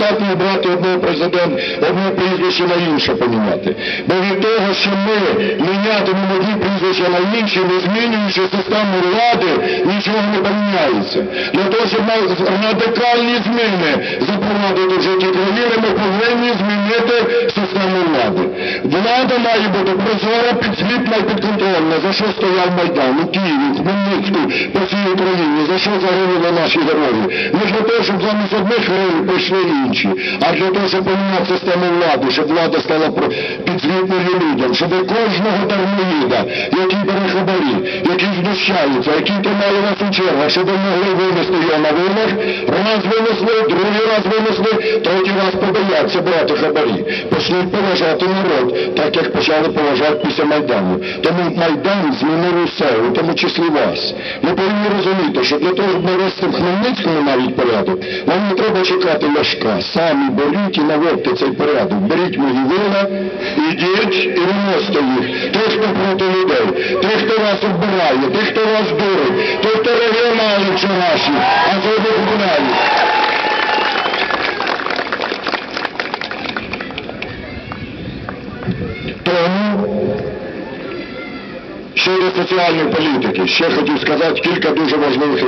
здатні брати одного президента, одне прізвище на інше поміняти. Бо від того, що ми мінятимемо одні прізвища на інші, не змінюючи систему влади, нічого не поміняється. Для того, щоб радикальні зміни запровадити в житті країни, ми повинні змінити систему влади. Влада має бути прозора, підзвітна і підконтрольна. За що стояв Майдан у Києві, Хмельницьку, по всій Україні, за що загинули наші дороги? Не для того, щоб замість одних гривень прийшли інші, а для того, щоб поміняти систему влади, щоб влада стала підзвітною людям, щоб кожного дармоїда, який бере хабарі, який знущається, який тримає вас чергах, щоб ви могли винести його на вимог, раз винесли, другий раз винесли, третій раз побояться брати хабарі. Почнуть поважати народ, так як почали поважати після Майдану. Тому Майдан змінив усе, у тому числі вас. Ви повинні розуміти, що для того, щоб навести в Хмельницькому навіть порядок, вам не треба чекати Ляшка. Самі беріть і наводьте цей порядок. Беріть мої вила, ідіть і виносите їх. Той, хто проти людей, той, хто вас оббирає, той, хто вас дурить, той, хто регіонали наші, а сьогодні виконання. Тому щодо соціальної політики, ще хотів сказати кілька дуже важливих